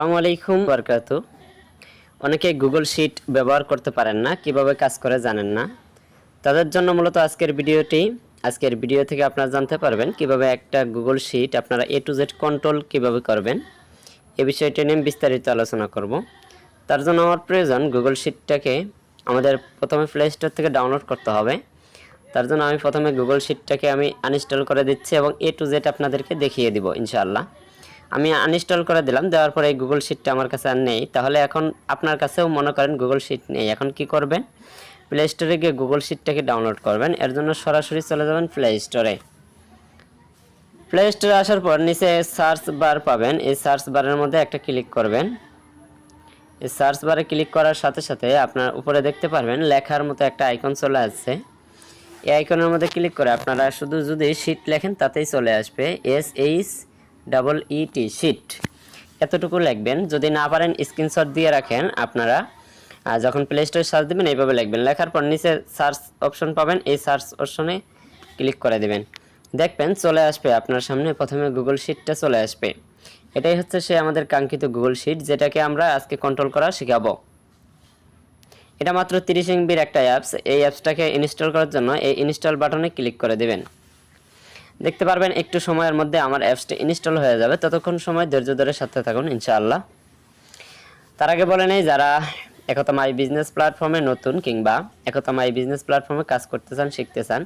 আসসালামু আলাইকুম। বরকাতু। অনেকে গুগল শিট ব্যবহার করতে পারেন না, কীভাবে কাজ করে জানেন না। তাদের জন্য মূলত আজকের ভিডিওটি, আজকের ভিডিও থেকে আপনারা জানতে পারবেন কীভাবে একটা গুগল শিট আপনারা এ টু জেড কন্ট্রোল কীভাবে করবেন। এ বিষয়টি নিয়ে বিস্তারিত আলোচনা করব। তার জন্য আমার প্রয়োজন গুগল শিটটাকে আমাদের প্রথমে প্লে স্টোর থেকে ডাউনলোড করতে হবে। তার জন্য আমি প্রথমে গুগল শিটটাকে আমি আনইনস্টল করে দিচ্ছি এবং এ টু জেড আপনাদেরকে দেখিয়ে দিব, ইনশাআল্লাহ। আমি আনইনস্টল করে দিলাম, দেওয়ার পরে এই গুগল শিটটা আমার কাছে আর নেই। তাহলে এখন আপনার কাছেও মনে করেন গুগল শিট নেই। এখন কি করবেন? প্লে স্টোরে গিয়ে গুগল শিটটাকে ডাউনলোড করবেন। এর জন্য সরাসরি চলে যাবেন প্লে স্টোরে প্লে স্টোরে আসার পর নিচে সার্চ বার পাবেন। এই সার্চ বারের মধ্যে একটা ক্লিক করবেন। এই সার্চ বারে ক্লিক করার সাথে সাথে আপনার উপরে দেখতে পারবেন, লেখার মতো একটা আইকন চলে আসছে। এই আইকনের মধ্যে ক্লিক করে আপনারা শুধু যদি শিট লেখেন, তাতেই চলে আসবে। S H double E T sheet এতটুকু লিখবেন। যদি না পারেন স্ক্রিনশট দিয়ে রাখেন আপনারা। আহ, যখন প্লে স্টোরে সার্চ দেবেন এইভাবে লিখবেন। লেখার পর নিচে সার্চ অপশন পাবেন। এই সার্চ অপশনে ক্লিক করে দেবেন। দেখবেন চলে আসবে আপনার সামনে। প্রথমে গুগল শিটটা চলে আসবে। এটাই হচ্ছে সে আমাদের কাঙ্ক্ষিত গুগল শিট যেটাকে আমরা আজকে কন্ট্রোল করা শেখাবো। এটা মাত্র তিরিশ এমবির একটা অ্যাপস এই অ্যাপসটাকে ইনস্টল করার জন্য এই ইনস্টল বাটনে ক্লিক করে দেবেন। দেখতে পারবেন, একটু সময়ের মধ্যে আমার অ্যাপসটা ইনস্টল হয়ে যাবে। ততক্ষণ সময় ধৈর্য ধরে সাথে থাকুন, ইনশাআল্লাহ। তার আগে বলে নেই, যারা একতা মাই বিজনেস প্ল্যাটফর্মে নতুন কিংবা একতা মাই বিজনেস প্ল্যাটফর্মে কাজ করতে চান, শিখতে চান,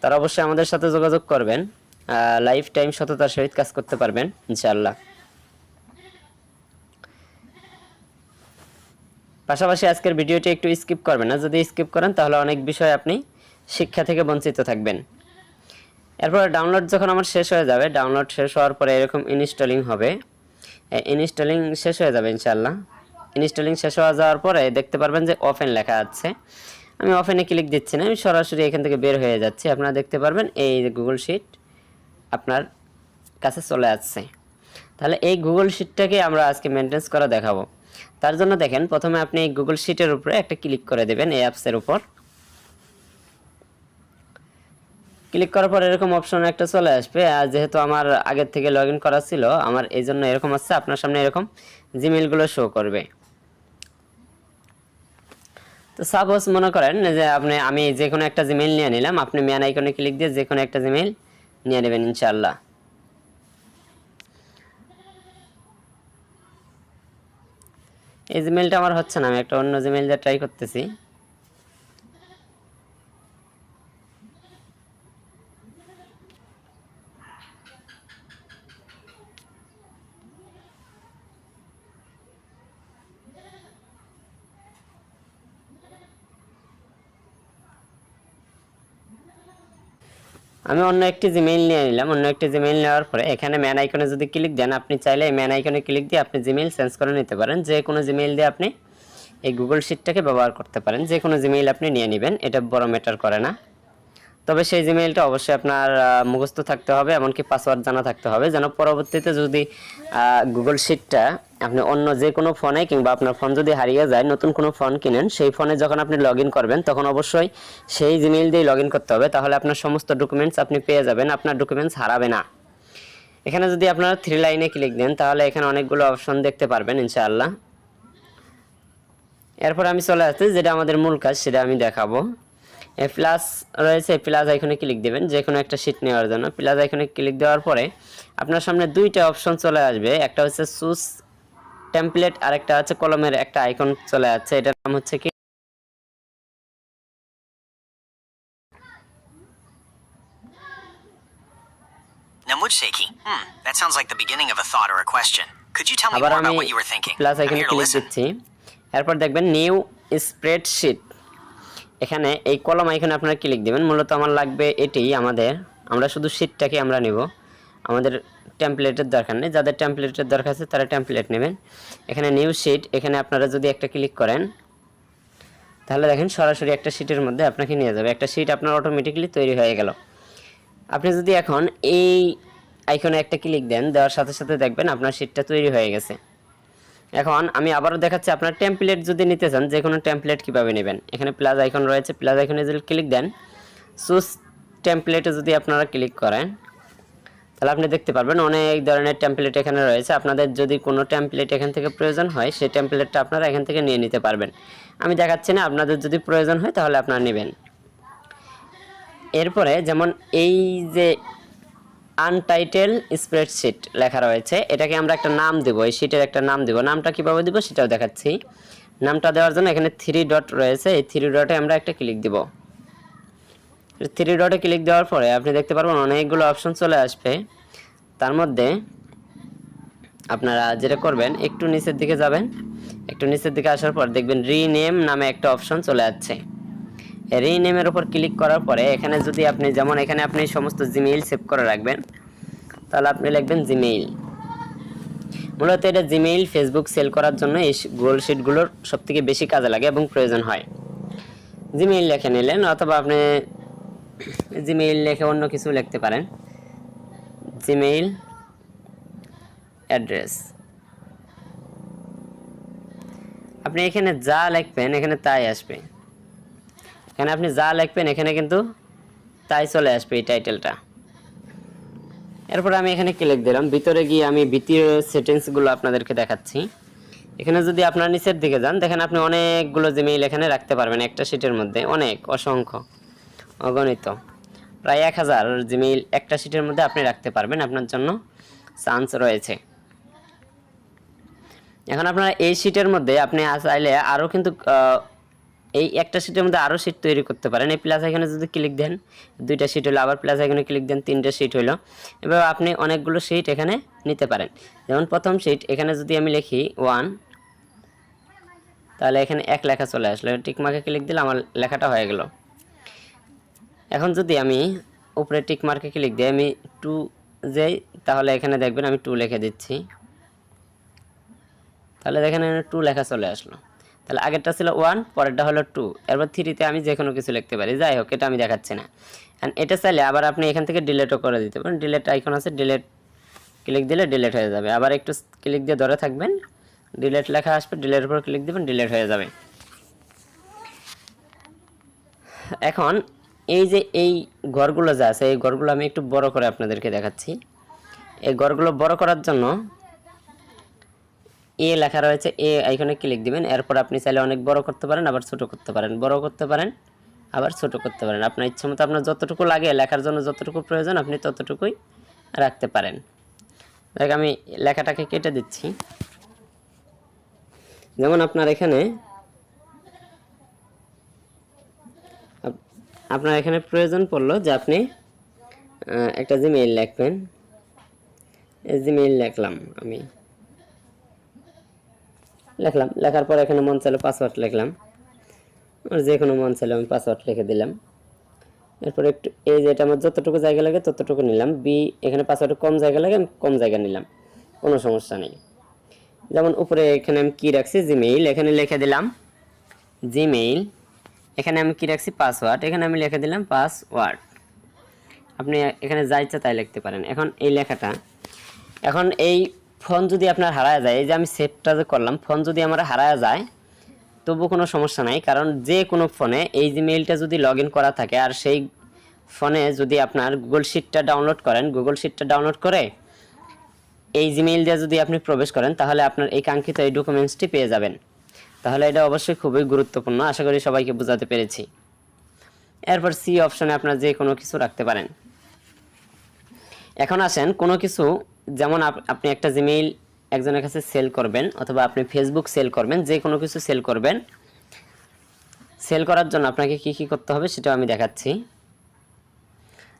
তারা অবশ্যই আমাদের সাথে যোগাযোগ করবেন। লাইফ টাইম সততার সহিত কাজ করতে পারবেন, ইনশাআল্লাহ। পাশাপাশি আজকের ভিডিওটি একটু স্কিপ করবেন না। যদি স্কিপ করেন, তাহলে অনেক বিষয় আপনি শিক্ষা থেকে বঞ্চিত থাকবেন। এরপরে ডাউনলোড যখন আমার শেষ হয়ে যাবে ডাউনলোড শেষ হওয়ার পরে এরকম ইনস্টলিং হবে। ইনস্টলিং শেষ হয়ে যাবে ইনশাল্লাহ ইনস্টলিং শেষ হয়ে যাওয়ার পরে দেখতে পারবেন যে ওপেন লেখা আছে। আমি ওপেনে ক্লিক দিচ্ছি না, আমি সরাসরি এখান থেকে বের হয়ে যাচ্ছি। আপনারা দেখতে পারবেন এই গুগল শিট আপনার কাছে চলে আসছে। তাহলে এই গুগল শিটটাকে আমরা আজকে মেনটেন্স করা দেখাবো। তার জন্য দেখেন, প্রথমে আপনি এই গুগল শিটের উপরে একটা ক্লিক করে দেবেন এই অ্যাপসের উপর। ক্লিক করার পর এরকম অপশন একটা চলে আসবে। আর যেহেতু আমার আগের থেকে লগ করা ছিল, আমার এই জন্য এরকম আসছে আপনার সামনে এরকম জিমেলগুলো শো করবে। তো সাপোজ মনে করেন যে আপনি, আমি যে কোনো একটা জিমেল নিয়ে নিলাম। আপনি ম্যান আইকনে ক্লিক দিয়ে যে কোনো একটা জিমেল নিয়ে নেবেন ইনশাল্লাহ এই জিমেলটা আমার হচ্ছে না, আমি একটা অন্য জিমেল দিয়ে ট্রাই করতেছি। আমি অন্য একটি জিমেইল নিয়ে নিলাম, অন্য একটি জিমেইল নেওয়ার পরে এখানে ম্যান আইকনে যদি ক্লিক দেন, আপনি চাইলে এই ম্যান আইকনে ক্লিক দিয়ে আপনি জিমেইল চেঞ্জ করে নিতে পারেন। যে কোনো জিমেইল দিয়ে আপনি এই গুগল শিটটাকে ব্যবহার করতে পারেন। যে কোনো জিমেইল আপনি নিয়ে নেবেন, এটা বড় ম্যাটার করে না। তবে সেই জিমেইলটা অবশ্যই আপনার মুখস্থ থাকতে হবে, এমনকি পাসওয়ার্ড জানা থাকতে হবে। যেন পরবর্তীতে যদি গুগল শিটটা আপনি অন্য যে কোনো ফোনে কিংবা আপনার ফোন যদি হারিয়ে যায়, নতুন কোনো ফোন কিনেন, সেই ফোনে যখন আপনি লগ করবেন, তখন অবশ্যই সেই জিমেইল দিয়ে লগ করতে হবে। তাহলে আপনার সমস্ত ডকুমেন্টস আপনি পেয়ে যাবেন, আপনার ডকুমেন্টস হারাবে না। এখানে যদি আপনারা থ্রি লাইনে ক্লিক দেন, তাহলে এখানে অনেকগুলো অপশন দেখতে পারবেন, ইনশাআল্লাহ। এরপর আমি চলে আসছি, যেটা আমাদের মূল কাজ, সেটা আমি দেখাবো। এ প্লাস রয়েছে প্লাস আইকনে ক্লিক দেবেন যে কোনো একটা শিট নেওয়ার জন্য। প্লাস আইকনে ক্লিক দেওয়ার পরে, আপনার সামনে দুইটা অপশন চলে আসবে। একটা হচ্ছে সুস টেমপ্লেট আর একটা হচ্ছে কলমের একটা আইকন চলে যাচ্ছে এটার নাম হচ্ছে কি Namud shaking. Hmm, that sounds like the beginning of a thought or a question. Could you tell me more about what you were thinking? Plus I'm আইকনে ক্লিক দিচ্ছি এরপর দেখবেন নিউ স্প্রেডশিট এখানে এই কলম আইকনে আপনারা ক্লিক দিবেন মূলত আমার লাগবে এটি আমাদের আমরা শুধু শিটটাকে আমরা নেব আমাদের টেমপ্লেটের দরকার নেই। যাদের টেমপ্লেটের দরকার আছে, তারা টেমপ্লেট নেবেন। এখানে নিউ শিট এখানে আপনারা যদি একটা ক্লিক করেন, তাহলে দেখেন সরাসরি একটা শিটের মধ্যে আপনাকে নিয়ে যাবে। একটা শিট আপনার অটোমেটিকলি তৈরি হয়ে গেল। আপনি যদি এখন এই আইকনে একটা ক্লিক দেন, দেওয়ার সাথে সাথে দেখবেন আপনার শিটটা তৈরি হয়ে গেছে। এখন আমি আবারও দেখাচ্ছি, আপনার টেমপ্লেট যদি নিতে চান যে কোনো টেমপ্লেট কীভাবে নেবেন। এখানে প্লাস আইকন রয়েছে প্লাস আইকনে যদি ক্লিক দেন সুস টেমপ্লেটে যদি আপনারা ক্লিক করেন তাহলে আপনি দেখতে পারবেন অনেক ধরনের টেমপ্লেট এখানে রয়েছে। আপনাদের যদি কোনো টেমপ্লেট এখান থেকে প্রয়োজন হয়, সেই টেমপ্লেটটা আপনারা এখান থেকে নিয়ে নিতে পারবেন। আমি দেখাচ্ছি না, আপনাদের যদি প্রয়োজন হয় তাহলে আপনারা নেবেন। এরপরে যেমন এই যে আনটাইটেল স্প্রেডশিট লেখা রয়েছে, এটাকে আমরা একটা নাম দেবো, এই শিটের একটা নাম দেবো। নামটা কীভাবে দেবো সেটাও দেখাচ্ছি। নামটা দেওয়ার জন্য এখানে থ্রি ডট রয়েছে, এই থ্রি ডটে আমরা একটা ক্লিক দিব। থ্রি ডটে ক্লিক দেওয়ার পরে আপনি দেখতে পারবেন অনেকগুলো অপশন চলে আসবে। তার মধ্যে আপনারা যেটা করবেন, একটু নিচের দিকে যাবেন। একটু নিচের দিকে আসার পর দেখবেন রিনেম নামে একটা অপশন চলে যাচ্ছে রিনেমের উপর ক্লিক করার পরে এখানে যদি আপনি, যেমন এখানে আপনি সমস্ত জিমেইল সেভ করে রাখবেন, তাহলে আপনি লিখবেন জিমেইল মূলত এটা জিমেইল ফেসবুক সেল করার জন্য এই গুগল শিটগুলোর সবথেকে বেশি কাজে লাগে এবং প্রয়োজন হয়। জিমেইল লিখে নিলেন, অথবা আপনি জিমেইল লিখে অন্য কিছু লিখতে পারেন। জিমেইল অ্যাড্রেস আপনি এখানে যা লিখবেন, এখানে তাই আসবে। এখানে আপনি যা লিখবেন, এখানে কিন্তু তাই চলে আসবে এই টাইটেলটা এরপর আমি এখানে ক্লিক দিলাম। ভিতরে গিয়ে আমি দ্বিতীয় সেটিংসগুলো আপনাদেরকে দেখাচ্ছি। এখানে যদি আপনার নিচের দিকে যান, দেখেন আপনি অনেকগুলো জিমেইল এখানে রাখতে পারবেন একটা শিটের মধ্যে। অনেক, অসংখ্য। অগণিত। প্রায় এক হাজার জিমেইল একটা শিটের মধ্যে আপনি রাখতে পারবেন আপনার জন্য চান্স রয়েছে। এখন আপনারা এই শিটের মধ্যে আপনি চাইলে আরও কিন্তু এই একটা শিটের মধ্যে আরও শিট তৈরি করতে পারেন। এই প্লাস এখানে যদি ক্লিক দেন, দুইটা শিট হলো, আবার প্লাস এখানে ক্লিক দেন, তিনটা শিট হলো। এবার আপনি অনেকগুলো শিট এখানে নিতে পারেন। যেমন প্রথম শিট এখানে যদি আমি লিখি ওয়ান তাহলে এখানে এক লেখা চলে আসলো। টিকমাকে ক্লিক দিলে আমার লেখাটা হয়ে গেল। এখন যদি আমি উপরে টিক মার্কে ক্লিক দিই, আমি টু যাই, তাহলে এখানে দেখবেন আমি টু লিখে দিচ্ছি। তাহলে দেখেন টু লেখা চলে আসলো। তাহলে আগেরটা ছিল ওয়ান পরেরটা হলো টু এরপর থ্রিতে আমি যে কোনো কিছু লিখতে পারি। যাই হোক, এটা আমি দেখাচ্ছি না। অ্যান্ড এটা চাইলে আবার আপনি এখান থেকে ডিলেটও করে দিতে পারেন। ডিলেট আইকন আছে ডিলেট ক্লিক দিলে ডিলেট হয়ে যাবে। আবার একটু ক্লিক দিয়ে ধরে থাকবেন। ডিলেট লেখা আসবে ডিলেটের উপর ক্লিক দিবেন ডিলেট হয়ে যাবে। এখন এই যে এই ঘরগুলো যা আছে, এই ঘরগুলো আমি একটু বড় করে আপনাদেরকে দেখাচ্ছি। এই ঘরগুলো বড় করার জন্য এ লেখা রয়েছে, এ আইকনে ক্লিক দিবেন, এরপর আপনি চাইলে অনেক বড় করতে পারেন, আবার ছোট করতে পারেন। বড় করতে পারেন, আবার ছোট করতে পারেন। আপনার ইচ্ছে মতো আপনার যতটুকু লাগে, লেখার জন্য যতটুকু প্রয়োজন, আপনি ততটুকুই রাখতে পারেন। দেখ, আমি লেখাটাকে কেটে দিচ্ছি। যেমন আপনার এখানে আপনার এখানে প্রয়োজন পড়ল যে আপনি একটা জিমেইল লিখবেন। জিমেইল লিখলাম আমি। লিখলাম, লেখার পর এখানে মন চাইলে পাসওয়ার্ড লিখলাম। আর যে কোনো মন চাইলে আমি পাসওয়ার্ড লিখে দিলাম। এরপর একটু, এই যে এটা আমার যতটুকু জায়গা লাগে ততটুকু নিলাম। বি এখানে পাসওয়ার্ড কম জায়গা লাগে, আমি কম জায়গা নিলাম। কোনো সমস্যা নেই। যেমন উপরে এখানে আমি কী রাখছি? জিমেইল এখানে লিখে দিলাম জিমেইল এখানে আমি কী রাখছি? পাসওয়ার্ড এখানে আমি লিখে দিলাম পাসওয়ার্ড আপনি এখানে যা ইচ্ছা তাই লিখতে পারেন। এখন এই লেখাটা, এখন এই ফোন যদি আপনার হারায় যায়, এই যে আমি সেভটা যে করলাম, ফোন যদি আমার হারায় যায়, তবু কোনো সমস্যা নাই। কারণ যে কোনো ফোনে এই জিমেইলটা যদি লগ করা থাকে, আর সেই ফোনে যদি আপনার গুগল শিটটা ডাউনলোড করেন গুগল শিটটা ডাউনলোড করে এই জিমেইল দিয়ে যদি আপনি প্রবেশ করেন, তাহলে আপনার এই কাঙ্ক্ষিত এই ডকুমেন্টসটি পেয়ে যাবেন। তাহলে এটা অবশ্যই খুবই গুরুত্বপূর্ণ। আশা করি সবাইকে বোঝাতে পেরেছি। এরপর সি অপশনে আপনার যে কোনো কিছু রাখতে পারেন। এখন আসেন কোনো কিছু যেমন আপ- আপনি একটা জিমেইল একজনের কাছে সেল করবেন অথবা আপনি ফেসবুক সেল করবেন, যে কোনো কিছু সেল করবেন। সেল করার জন্য আপনাকে কি কি করতে হবে সেটাও আমি দেখাচ্ছি।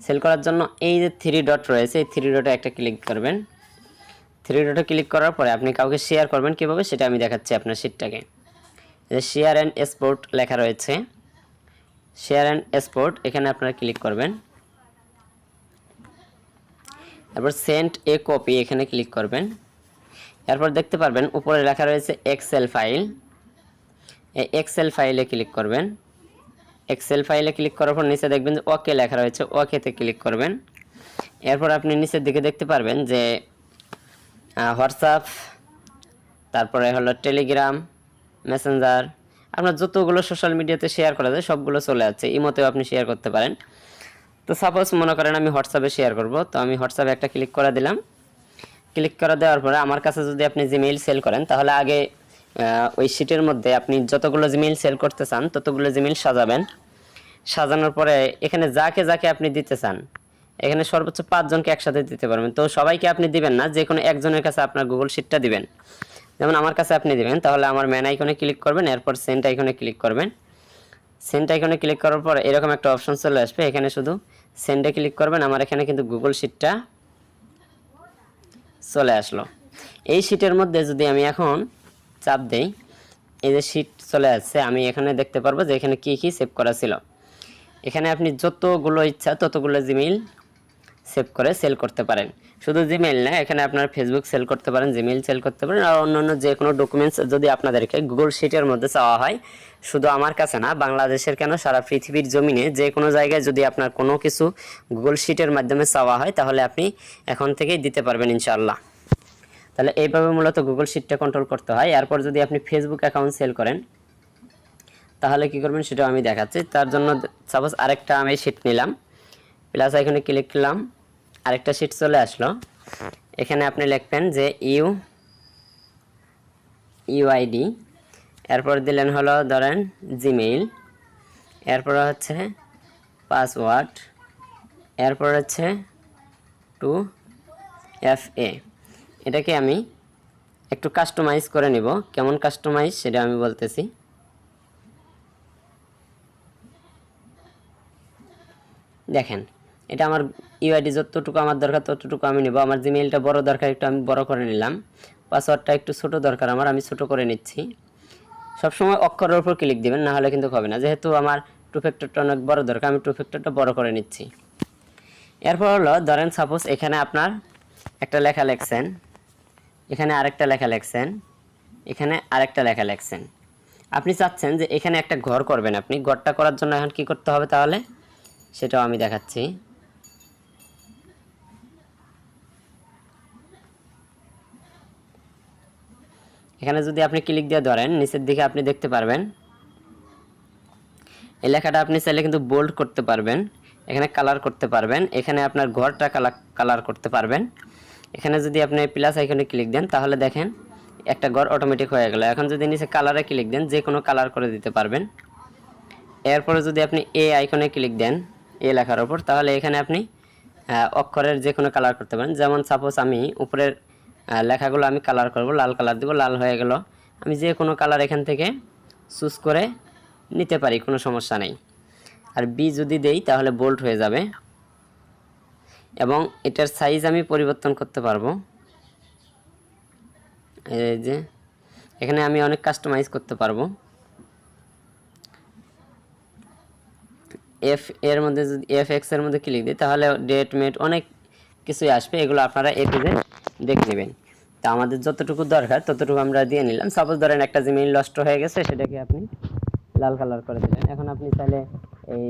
সেল করার জন্য এই যে থ্রি ডট রয়েছে, এই থ্রি ডটে একটা ক্লিক করবেন। থ্রি ডটে ক্লিক করার পরে আপনি কাউকে শেয়ার করবেন কীভাবে সেটা আমি দেখাচ্ছি আপনার সিটটাকে শেয়ার অ্যান্ড এক্সপোর্ট লেখা রয়েছে শেয়ার অ্যান্ড এক্সপোর্ট এখানে আপনারা ক্লিক করবেন। তারপর সেন্ট এ কপি এখানে ক্লিক করবেন। এরপর দেখতে পারবেন, উপরে লেখা রয়েছে এক্সেল ফাইল এই এক্সেল ফাইলে ক্লিক করবেন। এক্সেল ফাইলে ক্লিক করার পর নিচে দেখবেন যে ওকে লেখা রয়েছে ওকেতে ক্লিক করবেন। এরপর আপনি নিচের দিকে দেখতে পারবেন যে হোয়াটসঅ্যাপ তারপরে হলো টেলিগ্রাম মেসেঞ্জার আপনার যতগুলো সোশ্যাল মিডিয়াতে শেয়ার করা যায়, সবগুলো চলে যাচ্ছে ইমোতেও আপনি শেয়ার করতে পারেন। তো সাপোজ মনে করেন আমি হোয়াটসঅ্যাপে শেয়ার করব। তো আমি হোয়াটসঅ্যাপে একটা ক্লিক করে দিলাম। ক্লিক করে দেওয়ার পরে আমার কাছে যদি আপনি জিমেইল সেল করেন, তাহলে আগে ওই শিটের মধ্যে আপনি যতগুলো জিমেইল সেল করতে চান, ততগুলো জিমেইল সাজাবেন। সাজানোর পরে এখানে যাকে যাকে আপনি দিতে চান, এখানে সর্বোচ্চ পাঁচজনকে একসাথে দিতে পারবেন। তো সবাইকে আপনি দিবেন না যে কোনো একজনের কাছে আপনার গুগল শিটটা দিবেন। যেমন আমার কাছে আপনি দেবেন, তাহলে আমার ম্যান আইকনে ক্লিক করবেন, এরপর সেন্ট আইকনে ক্লিক করবেন। সেন্ট আইকনে ক্লিক করার পর এরকম একটা অপশন চলে আসবে, এখানে শুধু সেন্ডে ক্লিক করবেন, আমার এখানে কিন্তু গুগল শিটটা চলে আসলো। এই শিটের মধ্যে যদি আমি এখন চাপ দেই, এই যে শিট চলে আসছে, আমি এখানে দেখতে পারব যে এখানে কি কি সেভ করা ছিল। এখানে আপনি যতগুলো ইচ্ছা, ততগুলো জিমেইল সেভ করে সেল করতে পারেন। শুধু জিমেইল না, এখানে আপনার ফেসবুক সেল করতে পারেন জিমেইল সেল করতে পারেন, আর অন্যান্য যে কোনো ডকুমেন্টস যদি আপনাদেরকে গুগল শিটের মধ্যে চাওয়া হয়, শুধু আমার কাছে না, বাংলাদেশের কেন সারা পৃথিবীর জমিনে যে কোনো জায়গায় যদি আপনার কোনো কিছু গুগল শিটের মাধ্যমে চাওয়া হয়, তাহলে আপনি এখন থেকেই দিতে পারবেন ইনশাআল্লাহ। তাহলে এইভাবে মূলত গুগল শিটটা কন্ট্রোল করতে হয়। এরপর যদি আপনি ফেসবুক অ্যাকাউন্ট সেল করেন, তাহলে কি করবেন সেটাও আমি দেখাচ্ছি। তার জন্য সাপোজ আরেকটা আমি শিট নিলাম প্লাস এখানে ক্লিক করলাম আরেকটা শিট চলে আসলো। এখানে আপনি লিখবেন যে ইউ ইউআইডি এরপর দিলেন হলো ধরেন জিমেইল এরপর হচ্ছে পাসওয়ার্ড এরপর হচ্ছে টু এফ এ এটাকে আমি একটু কাস্টমাইজ করে নিব। কেমন কাস্টমাইজ সেটা আমি বলতেছি। দেখেন এটা আমার ইউআইডি যতটুকু আমার দরকার ততটুকু আমি নেব। আমার জিমেইলটা বড় দরকার, একটু আমি বড় করে নিলাম। পাসওয়ার্ডটা একটু ছোট দরকার আমার, আমি ছোট করে নিচ্ছি। সবসময় অক্ষরের উপর ক্লিক দিবেন, না হলে কিন্তু হবে না। যেহেতু আমার টু ফ্যাক্টরটা অনেক বড় দরকার, আমি টু ফ্যাক্টরটা বড় করে নিচ্ছি। এরপর হলো, ধরেন সাপোজ এখানে আপনার একটা লেখা লেখছেন। এখানে আরেকটা লেখা লেখছেন। এখানে আরেকটা লেখা লেখছেন। আপনি চাচ্ছেন যে এখানে একটা ঘর করবেন আপনি। ঘরটা করার জন্য এখন কি করতে হবে তাহলে? সেটাও আমি দেখাচ্ছি। এখানে যদি আপনি ক্লিক দিয়ে ধরেন, নিচের দিকে আপনি দেখতে পারবেন। এই লেখাটা আপনি চাইলে কিন্তু বোল্ড করতে পারবেন, এখানে কালার করতে পারবেন, এখানে আপনার ঘরটা কালার কালার করতে পারবেন। এখানে যদি আপনি প্লাস আইকনে ক্লিক দেন, তাহলে দেখেন একটা ঘর অটোমেটিক হয়ে গেল। এখন যদি নিচে কালারে ক্লিক দেন যে কোনো কালার করে দিতে পারবেন। এরপরে যদি আপনি এ আইকনে ক্লিক দেন এ লেখার ওপর তাহলে এখানে আপনি অক্ষরের যে কোনো কালার করতে পারেন। যেমন সাপোজ আমি উপরের লেখাগুলো আমি কালার করব, লাল কালার দিব, লাল হয়ে গেল। আমি যে কোনো কালার এখান থেকে চুজ করে নিতে পারি, কোনো সমস্যা নেই। আর বি যদি দেই, তাহলে বোল্ট হয়ে যাবে। এবং এটার সাইজ আমি পরিবর্তন করতে পারব। এই যে, এখানে আমি অনেক কাস্টমাইজ করতে পারব। এফ এর মধ্যে যদি এফ এক্সের মধ্যে ক্লিক দিই, তাহলে ডেট মেট অনেক কিছুই আসবে। এগুলো আপনারা এ জেড দেখে নেবেন। তা আমাদের যতটুকু দরকার, ততটুকু আমরা দিয়ে নিলাম। সাপোজ ধরেন একটা জিমেইল নষ্ট হয়ে গেছে, সেটাকে আপনি লাল কালার করে দিলেন। এখন আপনি চাইলে এই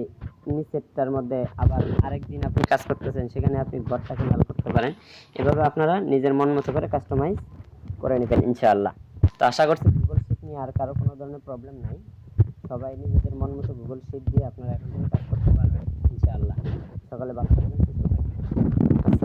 নিচেরটার মধ্যে আবার আরেকদিন আপনি কাজ করতেছেন, সেখানে আপনি ঘরটাকে লাল করতে পারেন। এভাবে আপনারা নিজের মন মতো করে কাস্টমাইজ করে নেবেন, ইনশাআল্লাহ। তো আশা করছি গুগল শিট নিয়ে আর কারও কোনো ধরনের প্রবলেম নাই। সবাই নিজেদের মন মতো গুগল শিট দিয়ে আপনারা এখন কাজ করতে পারবেন, ইনশাআল্লাহ। সকালে ভালো